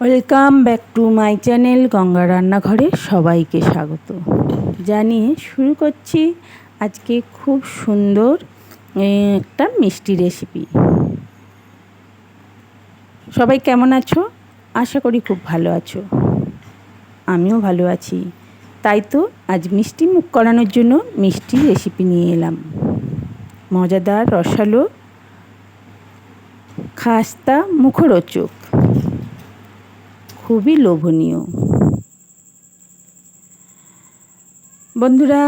Welcome back to my channel Ganga রান্নাঘরে সবাইকে স্বাগত। জানিয়ে শুরু করছি আজকে খুব সুন্দর একটা মিষ্টি রেসিপি সবাই কেমন আছো? আশা করি খুব ভালো আছো। আমিও ভালো আছি। তাই তো আজ মিষ্টি মুখ করানোর জন্য মিষ্টি রেসিপি নিয়ে এলাম। মজাদার রসালো, খাস্তা মুখরোচক। খুবই লোভনীয়। বন্ধুরা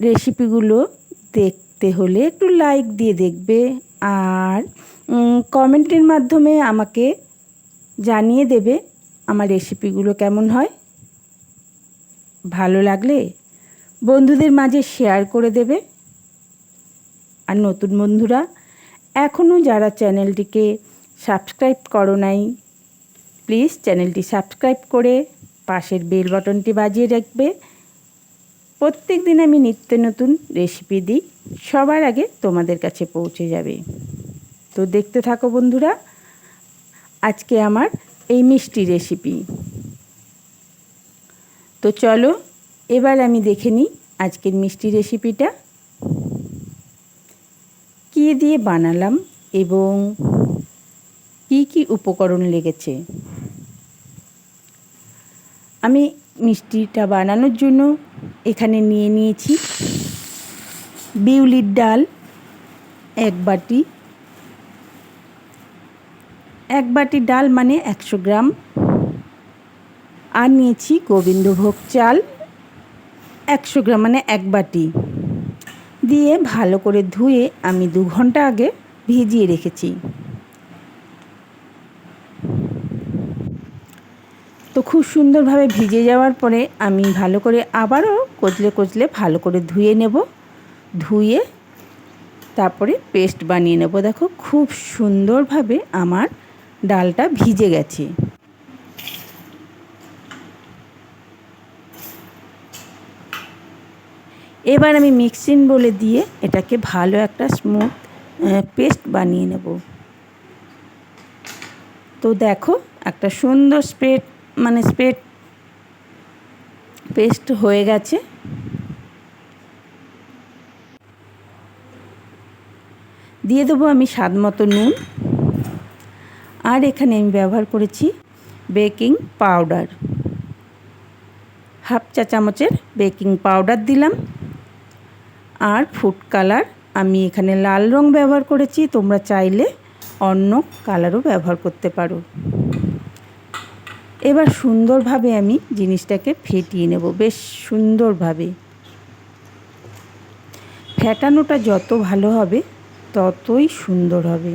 রেসিপিগুলো দেখতে হলে একটু লাইক দিয়ে দেখবে আর কমেন্টের মাধ্যমে আমাকে জানিয়ে দেবে আমার রেসিপিগুলো কেমন হয়। ভালো লাগলে বন্ধুদের মাঝে শেয়ার করে দেবে। আর নতুন বন্ধুরা এখনও যারা চ্যানেলটিকে সাবস্ক্রাইব করো নাই প্লিজ চ্যানেলটি সাবস্ক্রাইব করে পাশের বেল বাটনটি বাজিয়ে রাখবে। প্রত্যেক দিন আমি নিত্য নতুন রেসিপি দিই, সবার আগে তোমাদের কাছে পৌঁছে যাবে। তো দেখতে থাকো বন্ধুরা, আজকে আমার এই মিষ্টি রেসিপি। তো চলো, এবার আমি দেখে নিই আজকের মিষ্টি রেসিপিটা। কী দিয়ে বানালাম এবং কি কি উপকরণ লেগেছে? আমি মিষ্টিটা বানানোর জন্য এখানে নিয়ে নিয়েছি বিউলির ডাল এক বাটি। এক বাটি ডাল মানে একশো গ্রাম। আর নিয়েছি গোবিন্দভোগ চাল। একশো গ্রাম মানে এক বাটি। দিয়ে ভালো করে ধুয়ে আমি দু ঘণ্টা আগে ভিজিয়ে রেখেছি। তো খুব সুন্দরভাবে ভিজে যাওয়ার পরে আমি ভালো করে আবারও কচলে কচলে ভালো করে ধুয়ে নেব, ধুয়ে তারপরে পেস্ট বানিয়ে নেব। দেখো খুব সুন্দরভাবে আমার ডালটা ভিজে গেছে। এবার আমি মিক্সিং বলে দিয়ে এটাকে ভালো একটা স্মুথ পেস্ট বানিয়ে নেব। তো দেখো একটা সুন্দর স্প্রেড মানে স্প্রেড পেস্ট হয়ে গেছে। দিয়ে দেবো আমি স্বাদ মতো নুন। আর এখানে আমি ব্যবহার করেছি বেকিং পাউডার। হাফ চা চামচের বেকিং পাউডার দিলাম। আর ফুড কালার আমি এখানে লাল রং ব্যবহার করেছি, তোমরা চাইলে অন্য কালারও ব্যবহার করতে পারো। এবার সুন্দরভাবে আমি জিনিসটাকে ফেটিয়ে নেব, বেশ সুন্দরভাবে। ফেটানোটা যত ভালো হবে, ততই সুন্দর হবে।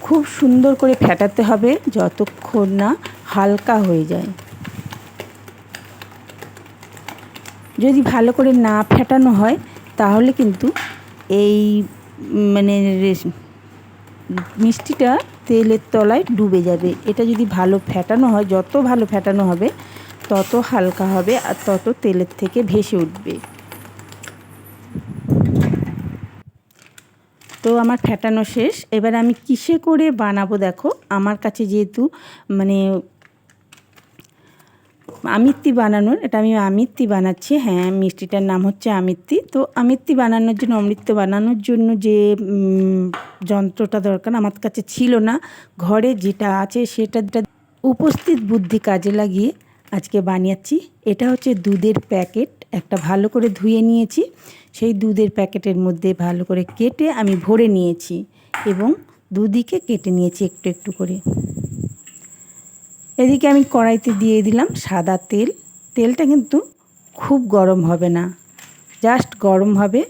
খুব সুন্দর করে ফেটাতে হবে যতক্ষণ না হালকা হয়ে যায়। যদি ভালো করে না ফেটানো হয়, তাহলে কিন্তু এই মানে মিষ্টিটা তেলের তলায় ডুবে যাবে। এটা যদি ভালো ফেটানো হয়, যত ভালো ফেটানো হবে, তত হালকা হবে আর তত তেলের থেকে ভেসে উঠবে। তো আমার ফেটানো শেষ। এবার আমি কিসে করে বানাবো দেখো? আমার কাছে যেহেতু মানে আমিত্তি বানানোর, এটা আমি আমিত্তি বানাচ্ছি। হ্যাঁ মিষ্টিটার নাম হচ্ছে আমিত্তি। তো আমিত্তি বানানোর জন্য অমৃত বানানোর জন্য যে যন্ত্রটা দরকার আমার কাছে ছিল না, ঘরে যেটা আছে সেটা উপস্থিত বুদ্ধি কাজে লাগিয়ে আজকে বানিয়েছি। এটা হচ্ছে দুধের প্যাকেট, একটা ভালো করে ধুয়ে নিয়েছি। সেই দুধের প্যাকেটের মধ্যে ভালো করে কেটে আমি ভরে নিয়েছি এবং দুদিকে কেটে নিয়েছি একটু একটু করে। এদিকে আমি কড়াইতে দিয়ে দিলাম সাদা তেল। তেলটা কিন্তু খুব গরম হবে না জাস্ট গরম হবে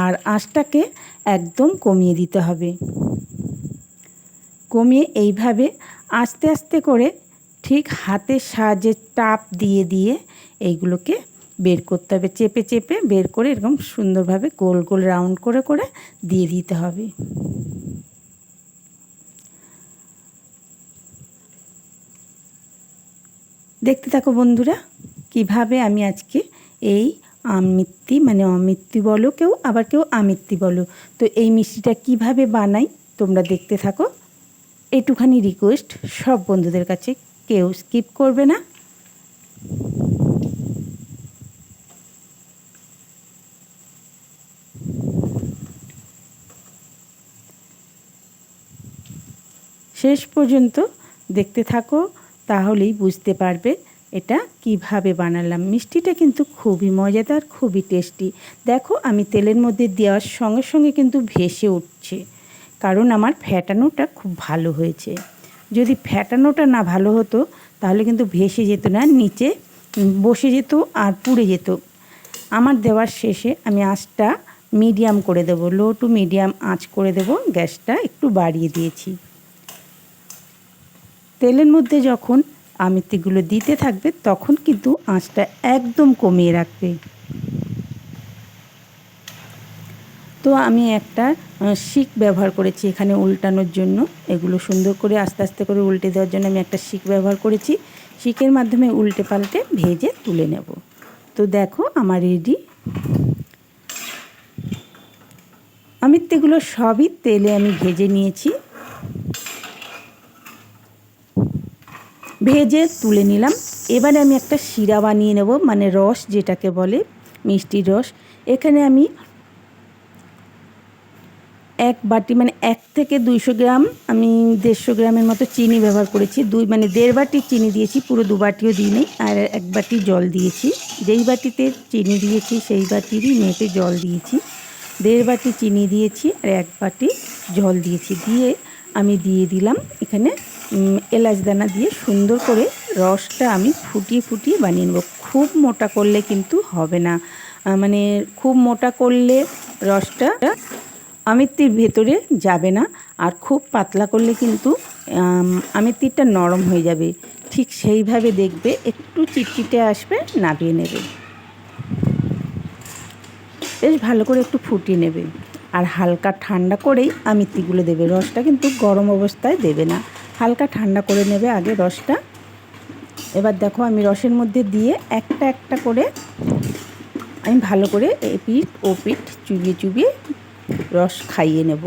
আর আঁচটাকে একদম কমিয়ে দিতে হবে। কমিয়ে এইভাবে আস্তে আস্তে করে ঠিক হাতের সাহায্যে টাপ দিয়ে দিয়ে এইগুলোকে বের করতে হবে। চেপে চেপে বের করে এরকম সুন্দরভাবে গোল গোল রাউন্ড করে করে দিয়ে দিতে হবে। দেখতে থাকো বন্ধুরা, কীভাবে আমি আজকে এই আমিত্তি মানে অমিত্তি বলো, কেউ আবার কেউ আমিত্তি বলো, তো এই মিষ্টিটা কীভাবে বানাই তোমরা দেখতে থাকো। একটুখানি রিকোয়েস্ট সব বন্ধুদের কাছে, কেউ স্কিপ করবে না। শেষ পর্যন্ত দেখতে থাকো তাহলেই বুঝতে পারবে এটা কীভাবে বানালাম। মিষ্টিটা কিন্তু খুবই মজাদার, খুবই টেস্টি। দেখো, আমি তেলের মধ্যে দেওয়ার সঙ্গে সঙ্গে কিন্তু ভেসে উঠছে। কারণ আমার ফ্যাটানোটা খুব ভালো হয়েছে। যদি ফ্যাটানোটা না ভালো হতো, তাহলে কিন্তু ভেসে যেত না, নিচে বসে যেত আর পুড়ে যেত। আমার দেওয়ার শেষে আমি আঁচটা মিডিয়াম করে দেব, লো টু মিডিয়াম আঁচ করে দেব, গ্যাসটা একটু বাড়িয়ে দিয়েছি। তেলের মধ্যে যখন আমিত্তিগুলো দিতে থাকবে, তখন কিন্তু আঁচটা একদম কমিয়ে রাখবে। তো আমি একটা শিক ব্যবহার করেছি এখানে উল্টানোর জন্য। এগুলো সুন্দর করে আস্তে আস্তে করে উল্টে দেওয়ার জন্য আমি একটা শিক ব্যবহার করেছি। শিকের মাধ্যমে উল্টে পাল্টে ভেজে তুলে নেব। তো দেখো আমার রেডি। আমিত্তিগুলো সবই তেলে আমি ভেজে নিয়েছি। ভেজে তুলে নিলাম। এবারে আমি একটা শিরা বানিয়ে নেব মানে রস যেটাকে বলে মিষ্টির রস। এখানে আমি এক বাটি মানে এক থেকে দুইশো গ্রাম, আমি দেড়শো গ্রামের মতো চিনি ব্যবহার করেছি। দুই মানে দেড় বাটি চিনি দিয়েছি, পুরো দু বাটিও দিইনি, আর এক বাটি জল দিয়েছি। যেই বাটিতে চিনি দিয়েছি, সেই বাটিরই মেপে জল দিয়েছি। দেড় বাটি চিনি দিয়েছি, আর এক বাটি জল দিয়েছি। দিয়ে আমি দিয়ে দিলাম এখানে এলাচ দানা দিয়ে সুন্দর করে রসটা আমি ফুটিয়ে ফুটিয়ে বানিয়ে নেব। খুব মোটা করলে কিন্তু হবে না। মানে খুব মোটা করলে রসটা আমিত্তির ভেতরে যাবে না আর খুব পাতলা করলে কিন্তু আমিত্তিরটা নরম হয়ে যাবে। ঠিক সেইভাবে দেখবে, একটু চিটচিটে আসবে, নাবিয়ে নেবে। বেশ ভালো করে একটু ফুটিয়ে নেবে। আর হালকা ঠান্ডা করেই আমিত্তিগুলো দেবে। রসটা কিন্তু গরম অবস্থায় দেবে না। হালকা ঠান্ডা করে নেবে আগে রসটা। এবার দেখো আমি রসের মধ্যে দিয়ে একটা একটা করে আমি ভালো করে এপিট ও পিঠ চুবিয়ে চুবিয়ে রস খাইয়ে নেব।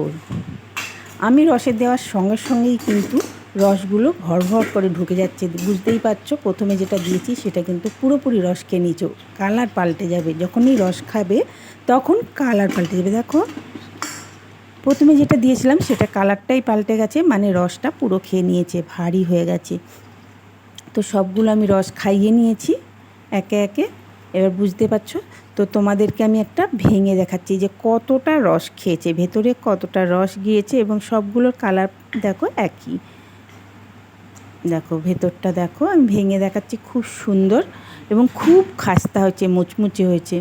আমি রসে দেওয়ার সঙ্গে সঙ্গেই কিন্তু রসগুলো ভর ভর করে ঢুকে যাচ্ছে। বুঝতেই পারছ? প্রথমে যেটা দিয়েছি সেটা কিন্তু পুরোপুরি রস খেয়ে নিয়েছো। কালার পাল্টে যাবে। যখনই রস খাবে তখন কালার পাল্টে যাবে। দেখো প্রথমে যেটা দিয়েছিলাম সেটা কালারটাই পাল্টে গেছে মানে রসটা পুরো খেয়ে নিয়েছে, ভারী হয়ে গেছে। তো সবগুলো আমি রস খাইয়ে নিয়েছি, একে একে। এবার বুঝতে পারছ? তো তোমাদেরকে আমি একটা ভেঙে দেখাচ্ছি যে কতটা রস খেয়েছে, ভেতরে কতটা রস গিয়েছে এবং সবগুলোর কালার দেখো একই। দেখো, ভেতরটা দেখো, আমি ভেঙে দেখাচ্ছি, খুব সুন্দর এবং খুব খাস্তা হয়েছে, মুচমুচে হয়েছে।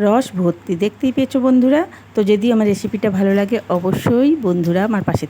রস ভর্তি। দেখতেই পেয়েছ বন্ধুরা? তো যদি আমার রেসিপিটা ভালো লাগে, অবশ্যই বন্ধুরা আমার পাশে